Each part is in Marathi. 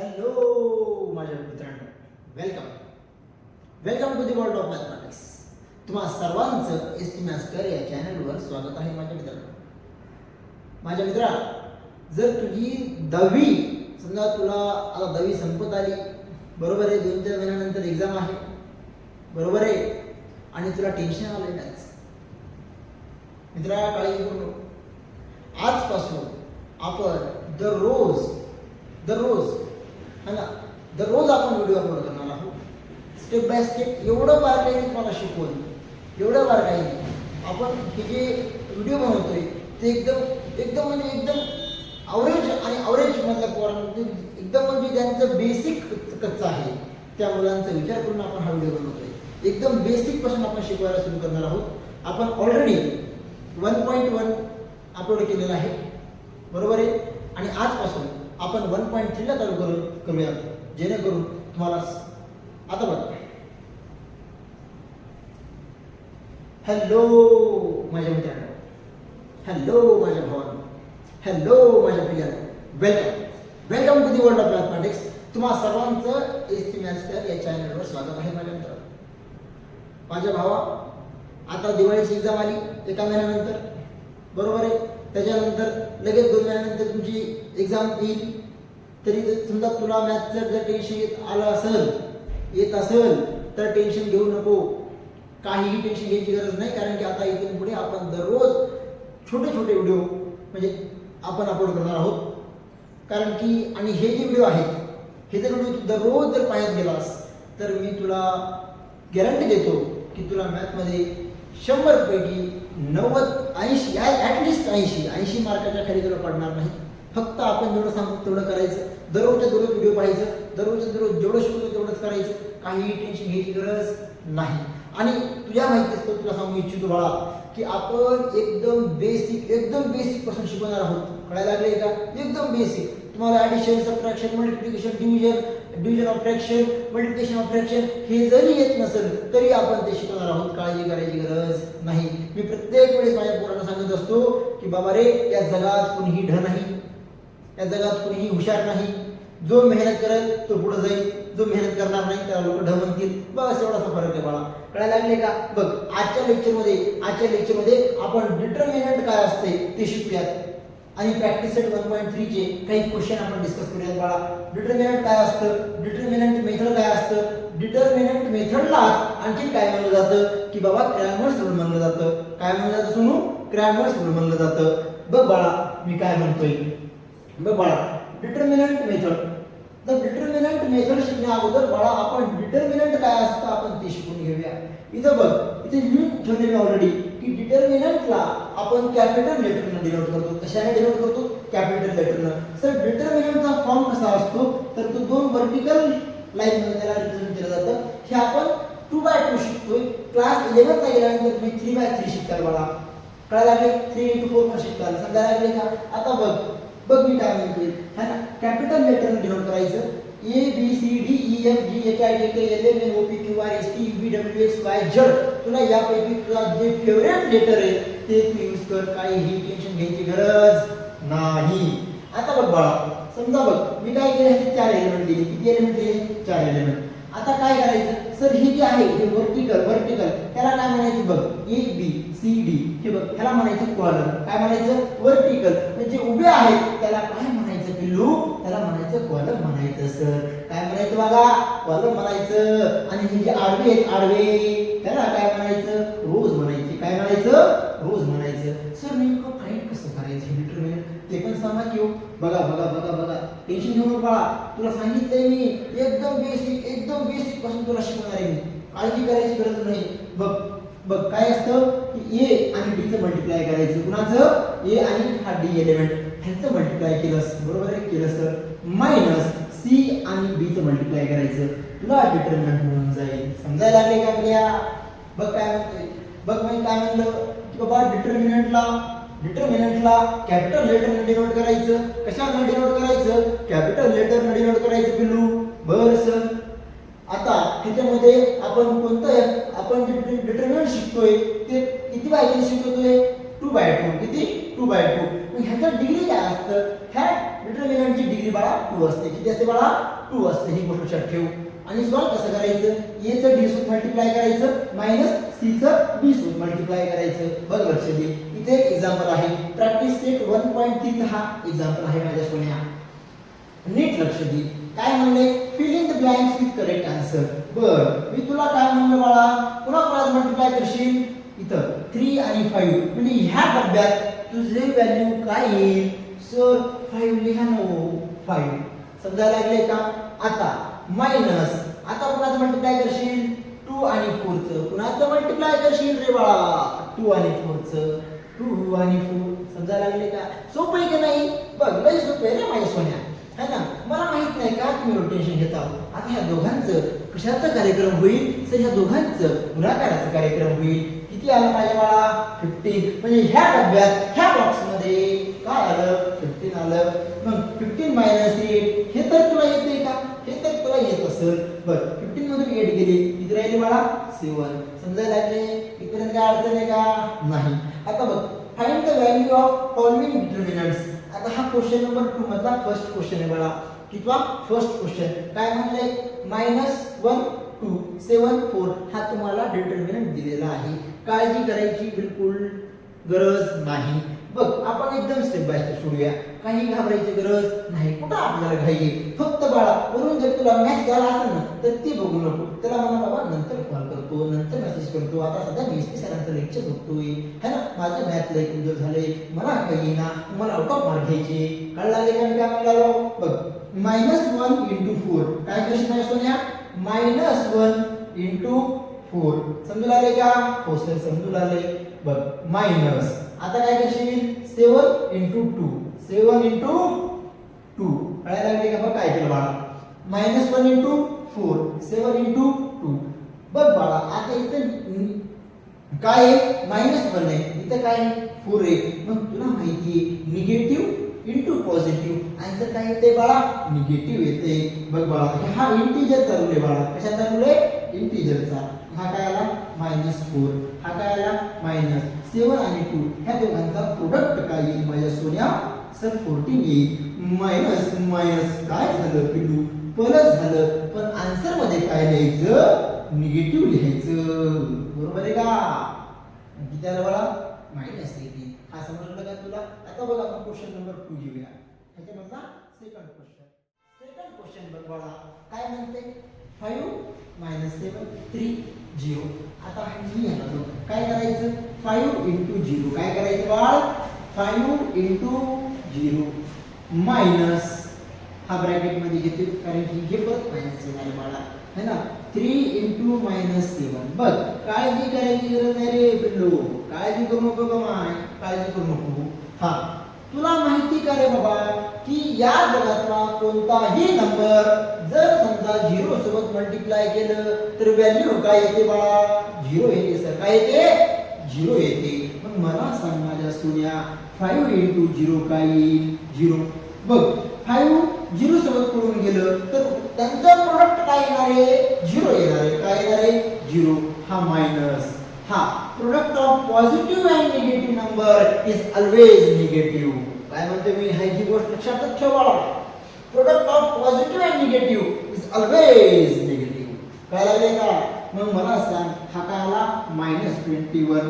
हॅलो माझ्या मित्रांनो. Welcome welcome to the world of mathematics तुम्हा सर्वांचं एस टी मॅस्टर या चॅनलवर स्वागत आहे माझ्या मित्रांनो. माझ्या मित्रा जर तुझी दहावी समजा तुला आता दहावी संपत आली बरोबर आहे दोन चार महिन्यानंतर एक्झाम आहे बरोबर आहे आणि तुला टेन्शन आलं त्याच. मित्रा काळजी करू आजपासून आपण दररोज दररोज है ना? दररोज आपण व्हिडिओ अपलोड करणार आहोत. स्टेप बाय स्टेप एवढं बारकाईने तुम्हाला शिकवून एवढं बारकाईने आपण हे जे व्हिडिओ बनवतोय ते एकदम एकदम म्हणजे एकदम अवरेज आणि अवरेज मधल्या पोरांमध्ये एकदम म्हणजे ज्यांचं बेसिक कच्चं आहे त्या मुलांचा विचार करून आपण हा व्हिडिओ बनवतोय. एकदम बेसिकपासून आपण शिकवायला सुरू करणार आहोत. आपण already one point one upload केलेलं आहे. बरोबर आहे? आणि आजपासून आपण वन पॉईंट थ्रीला चालू करू करूयात जेणेकरून तुम्हाला आता बघा. हॅलो माझ्या मित्रांनो. हॅलो माझ्या भावांनो. हॅलो माझ्या पिल्लांनो welcome welcome to the world of mathematics तुम्हा सर्वांचं एस टी मॅस्टर या चॅनलवर स्वागत आहे माझ्या मित्रांनो. माझ्या भावा आता दिवाळीची एक्झाम आली एका महिन्यानंतर. बरोबर आहे? त्याच्यानंतर लगेच दोन महिन्यानंतर तुमची एक्झाम येईल. तरी समजा तुला मॅथचं जर टेन्शन येत आलं असेल येत असेल तर टेन्शन घेऊ नको. काहीही टेन्शन घ्यायची गरज नाही कारण की आता इथून पुढे आपण दररोज छोटे छोटे व्हिडिओ म्हणजे आपण अपलोड करणार आहोत. कारण की आणि हे जे व्हिडिओ आहेत हे जर व्हिडिओ तू दररोज जर पाहत गेलास तर मी तुला गॅरंटी देतो की तुला मॅथमध्ये शंभर पैकी नव्वद ऐंशी ॲटलिस्ट ऐंशी ऐंशी मार्काच्या खाली तुला पडणार नाही. फक्त आपण जेवढं सांगू तेवढं करायचं. दररोजच्या दररोज व्हिडिओ पाहायचं दररोजच्या दररोज जेवढं शिकतो तेवढंच करायचं. काहीही टेन्शन घ्यायची गरज नाही. आणि तुझ्या माहितीच तर तुला सांगू इच्छितो बाळा की आपण एकदम बेसिक एकदम बेसिकपासून शिकवणार आहोत. कळायला लागले का? एकदम बेसिक तुम्हाला addition subtraction multiplication division division of fraction multiplication of fraction हे जरी येत नसेल तरी आपण ते शिकवणार आहोत. काळजी करायची गरज नाही. मी प्रत्येक वेळेस माझ्या पोरांना सांगत असतो की बाबा रे या जगात कुणीही ढ नाही. या जगात कुणीही हुशार नाही. जो मेहनत करेल तो पुढे जाईल. जो मेहनत करणार नाही त्याला लोक ढ म्हणतील. बस एवढासा फरक आहे बाळा. कळायला लागले का? बघ आजच्या लेक्चरमध्ये आजच्या लेक्चरमध्ये आपण डिटर्मिनंट काय असते ते शिकूयात. आणि प्रॅक्टिस सेट वन पॉईंट थ्रीचे काही क्वेश्चन आपण डिस्कस करूयात बाळा. डिटर्मिनंट काय असतं? डिटर्मिनंट मेथड काय असतं? डिटर्मिनंट मेथडला आणखी काय म्हणलं जातं? की बाबा क्रॅमर्स रूल म्हणलं जातं. काय म्हणलं जातं सुनू? क्रॅमर्स रूल म्हणलं जातं. बघ बाळा मी काय म्हणतोय. बघ बाळा डिटर्मिनंट मेथड तर डिटर्मिनंट मेथड शिकण्या अगोदर बाळा आपण डिटर्मिनंट काय असतं आपण ते शिकून घेऊया. इथं बघ इथे लिहून ठेवलेलं ऑलरेडी की डिटर्मिनंटला आपण कॅपिटल लेटरनं डिनोट करतो. कशाने डिनोट करतो? कॅपिटल लेटरनं सर डिटर्मिनंटचा फॉर्म कसा असतो? तर तो दोन वर्टिकल लाईन त्याला रिप्रेझेंट केलं जातं. हे आपण टू बाय टू शिकतोय. क्लास इलेव्हनला गेल्यानंतर तुम्ही थ्री बाय थ्री शिकताल मला कळायला लागले? थ्री इंटू फोर पण शिकताल. समजायला लागले का? आता बघ. बघ मी काय म्हणतोय. है ना कॅपिटल लेटरनं डिनोट करायचं. A B C D E F G H I J K L M N O P Q R S T U V W X Y Z तुला यापैकी तुला जे फेवरेट लेटर आहे ते तू यूज कर. काहीही टेन्शन घ्यायची गरज नाही. आता बघ बाळा समजा बघ मी काय केलं? हे चार एलिमेंट दिले. किती एलिमेंट दिले? चार एलिमेंट आता काय करायचं? सर हे जे आहे हे वर्टिकल वर्टिकल त्याला काय म्हणायचं बघ? ए बी सी डी हे बघ त्याला म्हणायचं कॉलर काय म्हणायचं? वर्टिकल म्हणजे उभे आहेत. त्याला काय म्हणायचं? की लूप त्याला म्हणायचं कॉलम म्हणायचं सर. काय म्हणायचं बघा कॉलम म्हणायचं. आणि हे जे आडवे आहेत आडवे त्याला काय म्हणायचं? रोज म्हणायचे. काय म्हणायचं? रोज म्हणायचं. सर नेमकं फाईंड कसं करायचं हे डिटर्मिनंट ते पण सांगा की हो. बघा बघा बघा बघा. टेन्शन घेऊ नको तुला सांगितलंय मी. एकदम बेसिक एकदम बेसिकपासून तुला शिकवणार आहे मी. काळजी करायची गरज नाही. बघ बघ काय असतं की ए आणि डीचं मल्टिप्लाय करायचं. कुणाचं? ए आणि हा डी एलिमेंट ह्याचं मल्टिप्लाय केलंस. बरोबर आहे? केलं सर मायनस सी आणि बी चं मल्टिप्लाय करायचं. तुला डिटर्मिनंट म्हणून जाईल. समजायला लागले का आपल्या? बघ काय म्हणतोय. बघ मी काय म्हणलं? की बाबा डिटर्मिनंटला डिटर्मिनंटला कॅपिटल लेटर डिनोट करायचं. कशा डिनोट करायचं? कॅपिटल लेटर डिनोट करायचं पिल्लू. बर सर. आता ह्याच्यामध्ये आपण कोणतं आपण जे डिटर्मिनंट शिकतोय ते किती बाय किती शिकतोय? टू बाय टू किती? टू बाय टू ह्याचं डिग्री काय असतं? ह्या डिटर्मिनंटची डिग्री बाळा टू असते. किती असते बाळा? टू असते. ही गोष्ट लक्षात ठेवू. आणि सॉल्व कसं करायचं? ए चं डी सोबत मल्टिप्लाय करायचं. मायनस सी चं बी सोबत मल्टिप्लाय करायचं. बघ लक्ष दे. इथे एक एक्झाम्पल आहे practice set one point three हा एक्झाम्पल आहे माझ्या सोन्या. नीट लक्ष दे. काय म्हणले? Fill in the blanks with correct answer बर. मी तुला काय म्हणलं बाळा? पुन्हा कोणाला मल्टिप्लाय करशील? इथं. थ्री आणि फाईव्ह म्हणजे ह्या डब्यात तुझे व्हॅल्यू काय येईल? सर फाईव्ह लिहा नो हो. फाईव्ह समजायला लागले का? आता. मायनस आता कुणाचं मल्टिप्लाय करशील? टू आणि फोरचं कुणाचं मल्टिप्लाय करशील रे बाळा? टू आणि फोरचं टू आणि फोर समजायला लागले का? सोपं आहे की नाही? बघ लय सोपं आहे रे माझ्या सोन्या. है ना? मला माहीत नाही का तुम्ही रोटेशन घेता? आता ह्या दोघांचं कशाचा कार्यक्रम होईल? तर ह्या दोघांचं गुणाकाराचा कार्यक्रम होईल. किती आलं माझ्या बाळा? फिफ्टीन म्हणजे ह्या डब्यात ह्या बॉक्समध्ये काय आलं? फिफ्टीन आलं. मग फिफ्टीन मायनस एट हे तर तुला येत नाही का? हे तर तुला येत असेल. बर फिफ्टीन मधून एट गेले. किती राहिले मला सेवन समजायला लागले? इथपर्यंत काय अडचण आहे का? नाही. आता बघ find the value of following determinants आता हा क्वेश्चन नंबर टू मधला फर्स्ट क्वेश्चन आहे बघा. किंवा फर्स्ट क्वेश्चन काय म्हणले? Minus one two seven four हा तुम्हाला डिटर्मिनंट दिलेला आहे. काळजी करायची बिलकुल गरज नाही. बघ आपण एकदम स्टेप बाय स्टेप सोडूया. काही घाबरायची गरज नाही. कुठं आपल्याला घाई फक्त बाळा वरून जर तुला मॅच आला असेल ना तर ते बघू नको. त्याला म्हणा बाबा नंतर कॉल करतो नंतर मेसेज करतो. आता सध्या मी एस पी सरांचं लेक्चर बघतोय. है ना? माझं मॅथ लय कमजोर झालंय. मला काही ना मला आउट ऑफ मार्क घ्यायचे कळलं लागले का मी काय म्हणालो बघ मायनस वन इंटू फोर काय क्वेश्चन आहे सोन्या? मायनस वन इंटू फोर समजू लागले का? हो सर समजू लागले बघ मायनस आता काय करशील? Seven into two seven into two कळायला लागले का बघ काय केलं बाळा? Minus one into four seven into two बघ बाळा आता इथं काय आहे? मायनस वन आहे. इथं काय फोर आहे. मग तुला माहिती आहे निगेटिव्ह इंटू पॉझिटिव्ह आन्सर काय येते बाळा? निगेटिव्ह येते. बघ बाळा हा इंटीजर चालवले बाळा. कशा चालवले इंटीजरचा हा काय आला? मायनस फोर हा काय आला? मायनस सेवन आणि टू ह्या दोघांचा प्रोडक्ट काय येईल? माझ्या सोन्या सर फोर्टीन येईल. मायनस मायनस काय झालं पिलू प्लस झालं. पण आन्सरमध्ये काय लिहायचं? निगेटिव्ह लिहायचं. बरोबर आहे का? किती आलं माहीत मायनस एटीन हा समजलं का तुला? आता बघा आपण क्वेश्चन नंबर टू घेऊया. ह्याच्यामधला सेकंड क्वेश्चन सेकंड क्वेश्चन बघ बघा काय म्हणते? Five minus seven three zero आता मी आलो काय करायचं? फाईव्ह इंटू झिरो काय करायचं बाळ? फाईव्ह इंटू झिरो मायनस हा ब्रॅकेटमध्ये कारण की हे बघ मायनस येणार बाळा. है ना? थ्री इंटू मायनस सेवन बघ काळजी करायची गरज नाही रे पिल्लू. काळजी करू नको ग माय. काळजी करू नको. हा. तुला माहिती का रे बाबा की या जगातला कोणताही नंबर जर समजा झिरो सोबत मल्टिप्लाय केलं तर व्हॅल्यू काय येते बाळा? झिरो येते सर काय येते? झिरो येते. मग मला सांग माझ्या सोन्या फाईव्ह इंटू झिरो काय येईल? झिरो बघ फाईव्ह झिरो सोबत पडून गेलं तर त्यांचं प्रोडक्ट काय येणार आहे? झिरो येणार आहे. काय येणार आहे? झिरो हा मायनस हा. Positive and negative number is always negative काय म्हणते मी? हाय ही गोष्ट लक्षातच ठेवा product of positive and negative is always negative काय लागले का? मग मला सांग हा काय आला? मायनस ट्वेंटी वन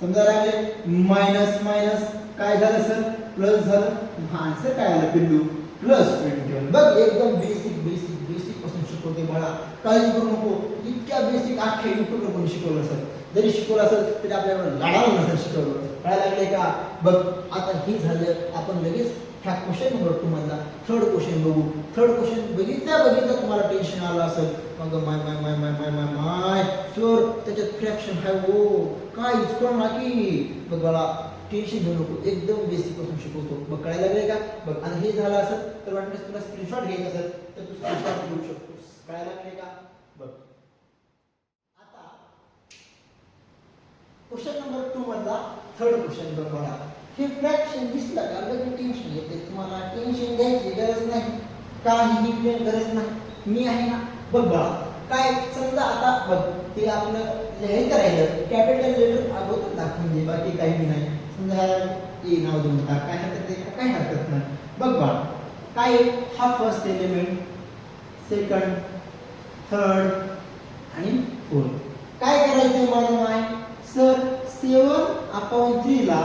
समजा लागले मायनस मायनस काय झालं सर प्लस झालं. हा आन्सर काय आलं पिल्लू? प्लस ट्वेंटी वन बघ एकदम बेसिक बेसिक बेसिकपासून शिकवते बाळा. काळजी करू नको. इतक्या बेसिक अख्ख्या युट्यूबवर कोणी शिकवलं सर जरी शिकवलं असेल तरी आपल्याला लाडावं नसेल शिकवलं. काय लागले का? बघ आता हे झालं आपण लगेच ह्या क्वेश्चन नंबर टू मधला थर्ड क्वेश्चन बघू. थर्ड क्वेश्चन बघितल्या बघितलं तुम्हाला टेन्शन आलं असेल. मग माय माय माय माय माय माय माय सर त्याच्यात फ्रॅक्शन हाय हो. काय इचकळ ना की बघ टेन्शन घेऊ नको. एकदम बेसिकपासून शिकवतो. बघ कळायला लागले का? बघ आणि हे झालं असेल तर वाटल्यास तुला स्क्रीनशॉट घेत असेल तर तू स्क्रीनशॉट घेऊ शकतोस. कळायला लागले का बघ आता क्वेश्चन नंबर टू मधला थर्ड क्वेश्चन बघ बघा. हे फ्रॅक्शन दिसलं का? लगेच टेन्शन येते तुम्हाला. टेन्शन घ्यायची गरज नाही. काहीही गरज नाही. मी आहे ना? बघ बाळा. काय समजा आता बघ ते आपलं हे करायचं. कॅपिटल लेटर अगोदर दाखवून दे. बाकी काही नाही. समजा ए नाव देऊन टाक. काय हरकत आहे काय हरकत नाही. बघ बाळा. काय हा फर्स्ट एलिमेंट सेकंड थर्ड आणि फोर्थ काय करायचं मला माय? सेवन अपॉन थ्रीला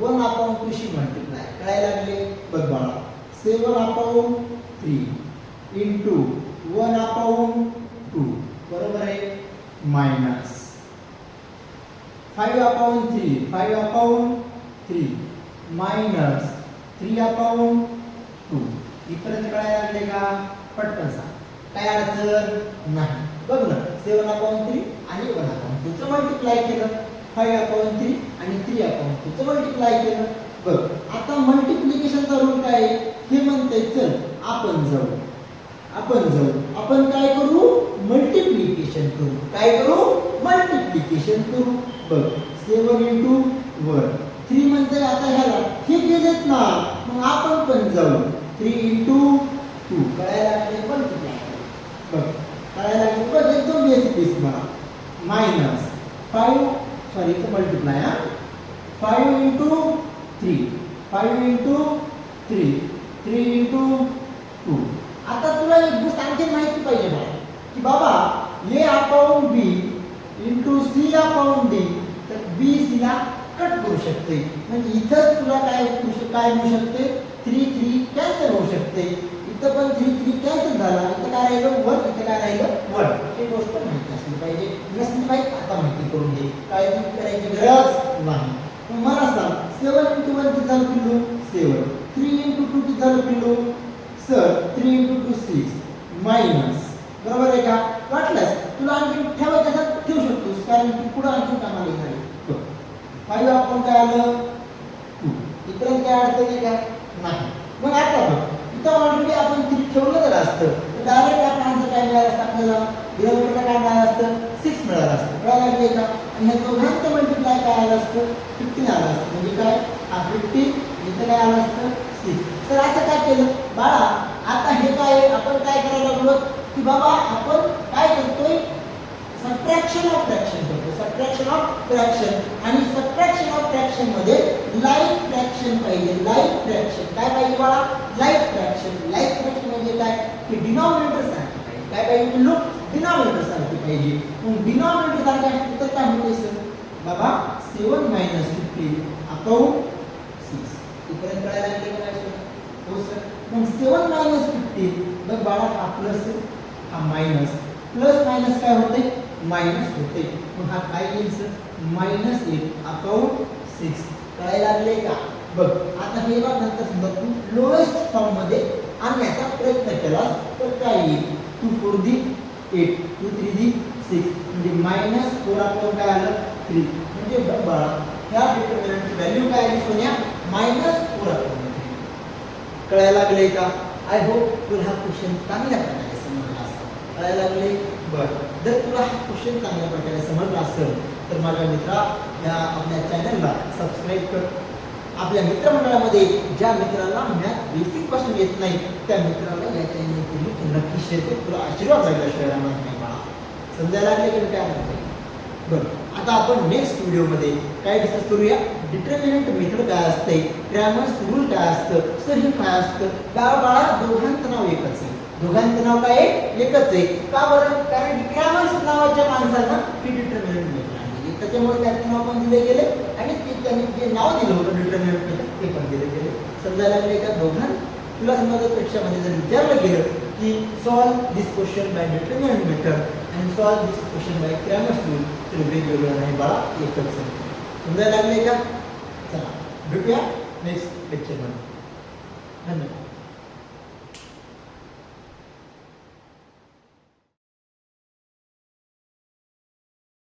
वन अपॉन टूशी मल्टिप्लाय काय लागले? बघ बाळा seven upon three into one upon two बरोबर आहे? Minus. Five upon three five upon three minus three upon two. इथपर्यंत कळायला लागले का? पटकन सांग. काय अडचण? नाही. बघ ना सेवन अपॉन थ्री आणि वन अपॉन टूचं मल्टिप्लाय केलं. फाईव्ह अपॉन थ्री आणि थ्री अपॉन टूचं मल्टिप्लाय केलं. बघ आता मल्टिप्लिकेशनचा रूल काय आहे? हे म्हणते चल आपण जाऊ. आपण जाऊ. आपण काय करू? मल्टिप्लिकेशन करू. काय करू? मल्टिप्लिकेशन करू. बघ सेवन इंटू वन थ्री म्हणते आता ह्याला. हे गेलेत ना. मग आपण पण जाऊ. थ्री इंटू टू कळायला लागले मल्टिप्लाय बघ कळायला लागले बघ एकदम बेसिक बेसिक मला मायनस फाईव्ह सॉरी इथं मल्टिप्लाय हा? Five into three five into three three into two आता तुला एक गोष्ट आणखी माहिती पाहिजे मला की बाबा A upon B into C upon D तर बी सीला कट करू शकते. म्हणजे इथंच तुला काय काय मिळू शकते थ्री थ्री कॅन्सल होऊ शकते इथं पण थ्री थ्री कॅन्सल झाला इथं काय राहिलं वन इथं काय राहिलं वन ही गोष्ट माहिती असली पाहिजे नसली पाहिजे आता माहिती करून घे काय करायची गरज नाही मग मला सांग सेवन इंटू वन किती झालं पिल्लू सेवन थ्री इंटू टू किती झालं पिल्लू sir three into two six minus बरोबर आहे का? वाटलंस तुला आणखी ठेवायचं असेल ठेवू शकतोस. कारण की पुढं आणखी कामाला येणार फाईव्ह आपण काय आलं? टू इथपर्यंत काय अडचण आहे का? नाही. मग आता बघ. इथं ऑलरेडी आपण थ्री ठेवलं जर असतं. तर डायरेक्ट आपण आन्सर काय मिळालं असतं आपल्याला? किलोमीटर काय मिळालं असतं. सिक्स मिळालं असतं. कळायला लागले का? आणि हे दोघांचं मल्टिप्लाय काय आलं असतं? फिफ्टीन आलं असतं. म्हणजे काय? हा फिफ्टीन इथं काय आलं असतं? सिक्स तर असं काय केलं? बाळा आता हे काय आपण काय करायला लागलो? की बाबा आपण काय करतोय? सबट्रॅक्शन ऑफ फ्रॅक्शन करतो सबट्रॅक्शन ऑफ फ्रॅक्शन आणि सबट्रॅक्शन ऑफ फ्रॅक्शनमध्ये लाईक फ्रॅक्शन पाहिजे. लाईक फ्रॅक्शन काय पाहिजे बाळा? लाईफ फ्रॅक्शन लाईफ फ्रॅक्शन म्हणजे काय? की डिनॉमिनेटर सारखी पाहिजे. काय पाहिजे? लोक डिनॉमिनेटर सारखी पाहिजे. मग डिनॉमिनेटर सारखी असली तर काय होते सर बाबा seven minus fifteen account six. इथपर्यंत कळायला लागले का सर हो सर. मग सेवन मायनस फिफ्टीन बघ बाळा हा प्लस हा मायनस. प्लस मायनस काय होते मायनस होते मग हा काय येईल sir? Minus eight account six. कळायला लागले का? बघ आता हे बघ नंतर समजा तू लोएस्ट फॉर्ममध्ये आणण्याचा प्रयत्न केला तर काय येईल? Two four D eight two three D six म्हणजे मायनस फोर अकाउंट काय आलं? थ्री म्हणजे बाळा ह्या डिटर्मिनंटची व्हॅल्यू काय आली सोन्या? मायनस फोर अकाउंट कळायला लागले का? आय होप तुला हा क्वेश्चन चांगल्या प्रकारे समजला असेल. कळायला लागले बरं. जर तुला हा क्वेश्चन चांगल्या प्रकारे समजला असेल तर माझ्या मित्रा या आपल्या चॅनलला सबस्क्राईब कर. आपल्या मित्रमंडळामध्ये ज्या मित्राला मॅथ बेसिकपासून येत नाही त्या मित्राला या चॅनलची लिंक नक्की शेअर कर. तुला आशीर्वाद लागल्याशिवाय शहरामध्ये नाही बाळा. समजायला लागले की मी काय म्हणते बरं. आता आपण नेक्स्ट व्हिडिओमध्ये काय डिस्कस करूया. डिटर्मिनंट मेथड काय असते? ग्रॅमर्स रूल काय असतं? सर हे काय असतं? का बाळा दोघांचं नाव एकच आहे. दोघांचं नाव काय आहे? एकच आहे. का बरं? कारण ग्रॅमर्स नावाच्या माणसांना ही डिटर्मिनंट मेथड आणली त्याच्यामुळे त्याचं नाव पण दिले गेले आणि ते त्यांनी जे नाव दिलं होतं डिटर्मिनंट मेथड ते पण दिले गेले. समजायला लागले का दोघां? तुला समजा परीक्षामध्ये जर विचारलं गेलं की solve this question by determinant method and solve this question by Cramer's rule तर वेगवेगळं नाही बाळा एकच आहे समजायला लागले का चला भेटूया नेक्स्ट लेक्चरमध्ये धन्यवाद